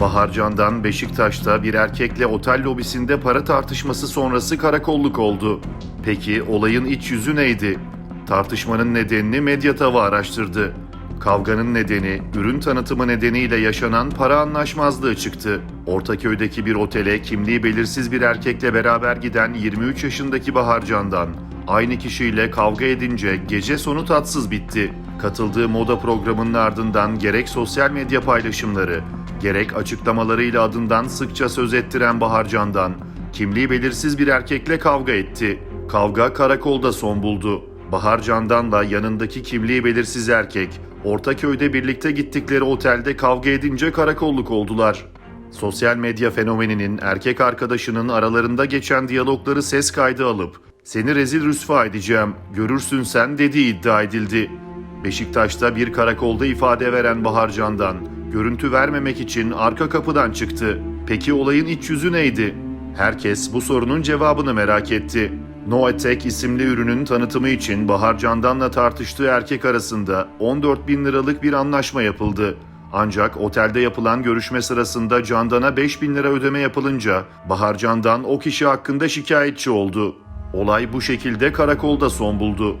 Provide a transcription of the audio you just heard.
Bahar Candan Beşiktaş'ta bir erkekle otel lobisinde para tartışması sonrası karakolluk oldu. Peki olayın iç yüzü neydi? Tartışmanın nedenini Medya Tava araştırdı. Kavganın nedeni, ürün tanıtımı nedeniyle yaşanan para anlaşmazlığı çıktı. Ortaköy'deki bir otele kimliği belirsiz bir erkekle beraber giden 23 yaşındaki Bahar Candan, aynı kişiyle kavga edince gece sonu tatsız bitti. Katıldığı moda programının ardından gerek sosyal medya paylaşımları, gerek açıklamalarıyla adından sıkça söz ettiren Bahar Candan, kimliği belirsiz bir erkekle kavga etti. Kavga karakolda son buldu. Bahar Candan'la yanındaki kimliği belirsiz erkek, Ortaköy'de birlikte gittikleri otelde kavga edince karakolluk oldular. Sosyal medya fenomeninin erkek arkadaşının aralarında geçen diyalogları ses kaydı alıp seni rezil rüsva edeceğim, görürsün sen dediği iddia edildi. Beşiktaş'ta bir karakolda ifade veren Bahar Candan, görüntü vermemek için arka kapıdan çıktı. Peki olayın iç yüzü neydi? Herkes bu sorunun cevabını merak etti. Noetek isimli ürünün tanıtımı için Bahar Candan'la tartıştığı erkek arasında 14 bin liralık bir anlaşma yapıldı. Ancak otelde yapılan görüşme sırasında Candan'a 5 bin lira ödeme yapılınca Bahar Candan o kişi hakkında şikayetçi oldu. Olay bu şekilde karakolda son buldu.